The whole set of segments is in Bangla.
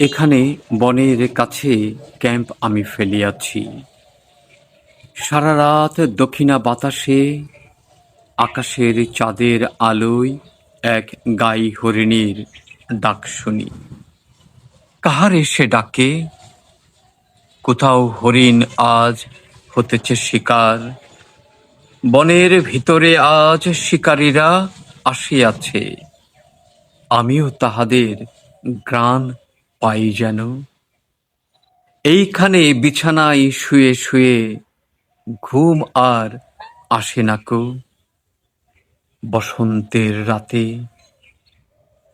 এখানে বনের কাছে ক্যাম্প আমি ফেলিয়াছি। সারা রাত দক্ষিণা বাতাসে, আকাশের চাঁদের আলোয় এক গাই হরিণীর ডাক শুনি। কাহার এসে ডাকে? কোথাও হরিণ আজ হতেছে শিকার। বনের ভিতরে আজ শিকারীরা আসিয়াছে। আমিও তাহাদের গ্রাণ পাই যেন। এইখানে বিছানায় শুয়ে শুয়ে ঘুম আর আসে না কো। বসন্তের রাতে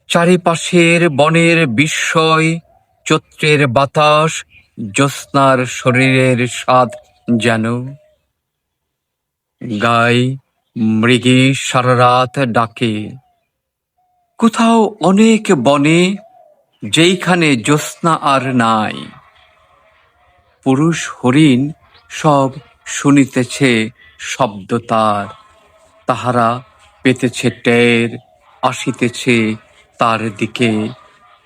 চারিপাশের বনের বিস্ময়, চৈত্রের বাতাস, জ্যোৎস্নার শরীরের স্বাদ যেন। গাই মৃগী সারা রাত ডাকে। কোথাও অনেক বনে যেইখানে জ্যোৎস্না আর নাই। পুরুষ হরিণ সব শুনিতেছে শব্দ তার। তাহারা পেতেছে টের, আসিতেছে তার দিকে।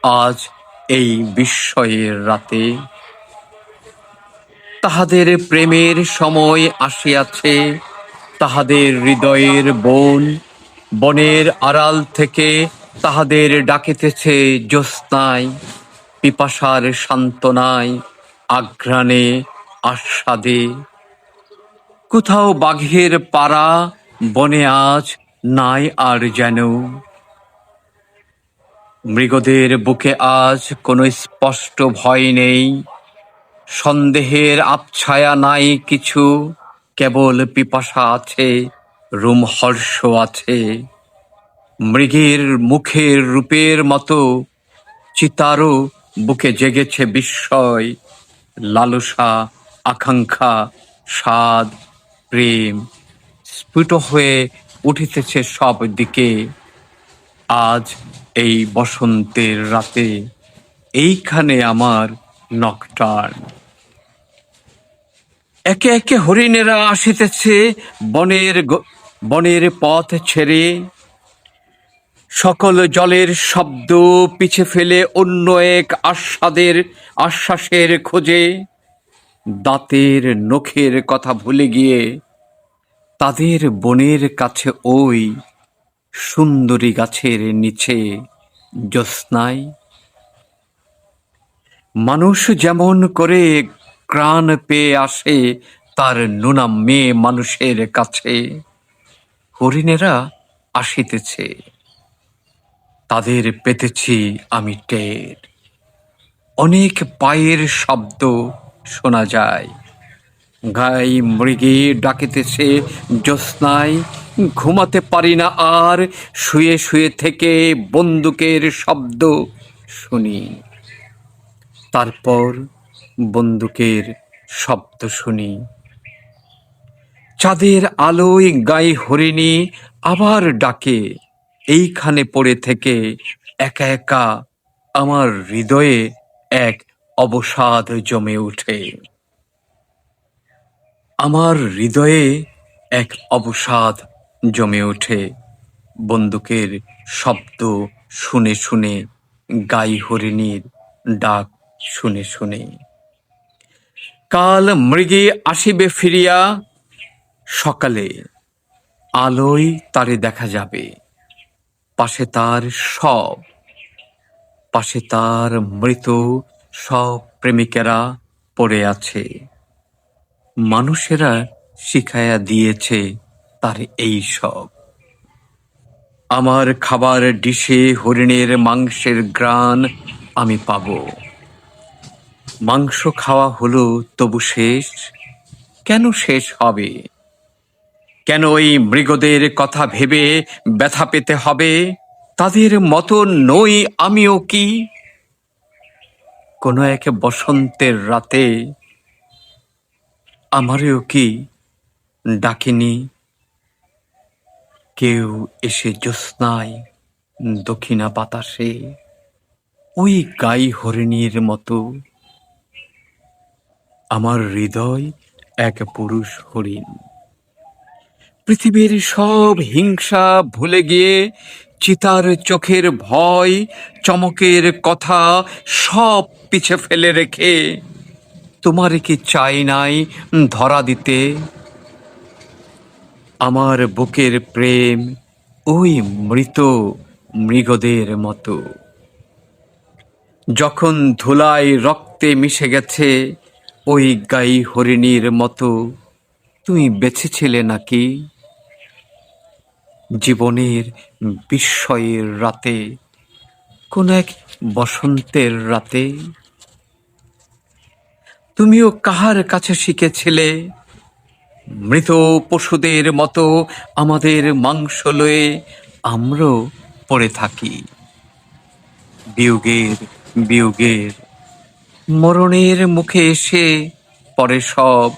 আজ এই বিস্ময়ের রাতে তাহাদের প্রেমের সময় আসিয়াছে। তাহাদের হৃদয়ের বন বনের আড়াল থেকে তাহাদের ডাকিতেছে জ্যোৎস্নায়, পিপাসার সান্ত্বনায়, আঘ্রাণে, আস্বাদে। কোথাও বাঘের পাড়া বনে আজ নাই আর যেন। মৃগদের বুকে আজ কোনো স্পষ্ট ভয় নেই। সন্দেহের আবছায়া নাই কিছু, কেবল পিপাসা আছে, রোমহর্ষ আছে। মৃগের মুখের রূপের মতো চিতারও বুকে জেগেছে বিস্ময়, লালসা, আকাঙ্ক্ষা, স্বাদ, প্রেম। স্ফুট হয়ে উঠিতেছে সব দিকে। আজ এই বসন্তের রাতে এইখানে আমার নকটার্ন একে একে হরিণেরা আসিতেছে বনের বনের পথ ছেড়ে। সকল জলের শব্দ পিছে ফেলে অন্য এক আস্বাদের আশ্বাসের খোঁজে দাঁতের নখের কথা ভুলে গিয়ে তাদের বনের কাছে ওই সুন্দরী গাছের নিচে জ্যোৎস্নায়। মানুষ যেমন করে প্রাণ পেয়ে আসে, তার নোনা মেয়ে মানুষের কাছে। হরিণেরা আসিতেছে। তাদের পেতেছি আমি টের। অনেক পায়ের শব্দ শোনা যায়। গাই মৃগে ডাকিতেছে, জ্যোৎস্নায় ঘুমাতে পারি না আর, শুয়ে শুয়ে থেকে বন্দুকের শব্দ শুনি। তারপর বন্দুকের শব্দ শুনি। চাঁদের আলোয় গাই হরিণী আবার ডাকে এইখানে পড়ে থেকে একা একা আমার হৃদয়ে এক অবসাদ জমে ওঠে। আমার হৃদয়ে এক অবসাদ জমে ওঠে। বন্দুকের শব্দ শুনে শুনে গাই হরিণীর ডাক শুনে শুনে। কাল মৃগে আসিবে ফিরিয়া, সকালে আলোয় তারে দেখা যাবে। পাশে তার সব। পাশে তার মৃত সব প্রেমিকেরা পড়ে আছে। মানুষেরা শিখায়া দিয়েছে তার এই সব। আমার খাবার ডিশে হরিণের মাংসের গ্রান আমি পাব। মাংস খাওয়া হলো তবু শেষ। কেন শেষ হবে? কেন ওই মৃগদের কথা ভেবে ব্যথা পেতে হবে? তাদের মতো নই আমিও কি? কোনো এক বসন্তের রাতে আমারও কি ডাকেনি? কেউ এসে জ্যোৎস্নায় দক্ষিণা বাতাসে ওই গাই হরিণীর মতো আমার হৃদয় এক পুরুষ হরিণ। পৃথিবীর সব হিংসা ভুলে গিয়ে চিতার চোখের ভয়, চমকের কথা সব পিছে ফেলে রেখে তোমার কি চাই নাই ধরা দিতে? আমার বুকের প্রেম ওই মৃত মৃগদের মতো। যখন ধুলায় রক্তে মিশে গেছে ওই গাই হরিণীর মতো, তুমি বেঁচেছিলে নাকি? জীবনের বিস্ময়ের রাতে, কোন এক বসন্তের রাতে। তুমিও কাহার কাছে শিখেছিলে? মৃত পশুদের মতো আমাদের মাংস লয়ে আমরাও পড়ে থাকি। বিয়োগের বিয়োগের, মরণের মুখে এসে পরে সব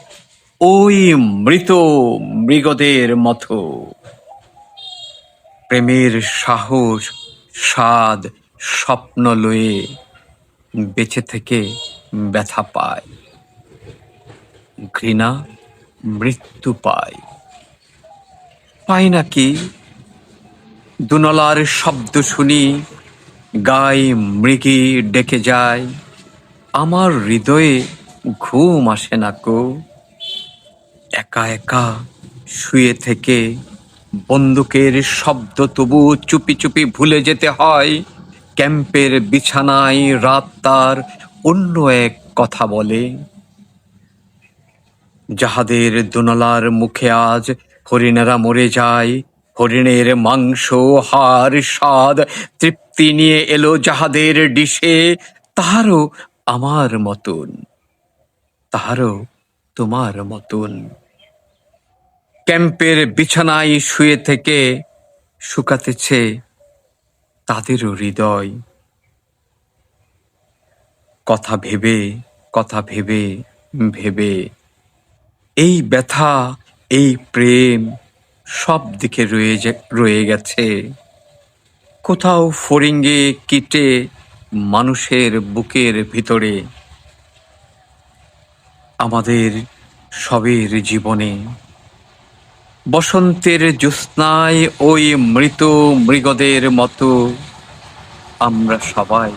ওই মৃত মৃগদের মতো। প্রেমের সাহস, স্বাদ, স্বপ্ন লয়ে বেঁচে থেকে ব্যথা পায়। ঘৃণা মৃত্যু পায়। পায় নাকি? দুনলার শব্দ শুনি, গায়ে মৃগী ডেকে যায়। আমার হৃদয়ে ঘুম আসে না কো একা একা শুয়ে থেকে বন্দুকের শব্দ তবু চুপি চুপি ভুলে যেতে হয়। ক্যাম্পের বিছানায় রাত তার অন্য এক কথা বলে। যাহাদের দোনলার মুখে আজ হরিণেরা মরে যায়। হরিণের মাংস হার স্বাদ তৃপ্তি নিয়ে এলো যাহাদের ডিশে। তাহারও আমার মতন, তাহারও তোমার মতন। ক্যাম্পের বিছানায় শুয়ে থেকে শুকাতেছে তাদেরও হৃদয়। কথা ভেবে কথা ভেবে ভেবে। এই ব্যথা, এই প্রেম সব দিকে রয়ে রয়ে গেছে। কোথাও ফরিঙ্গে কিটে মানুষের বুকের ভিতরে। আমাদের সবের জীবনে বসন্তের জ্যোৎস্নায় ওই মৃত মৃগদের মতো আমরা সবাই।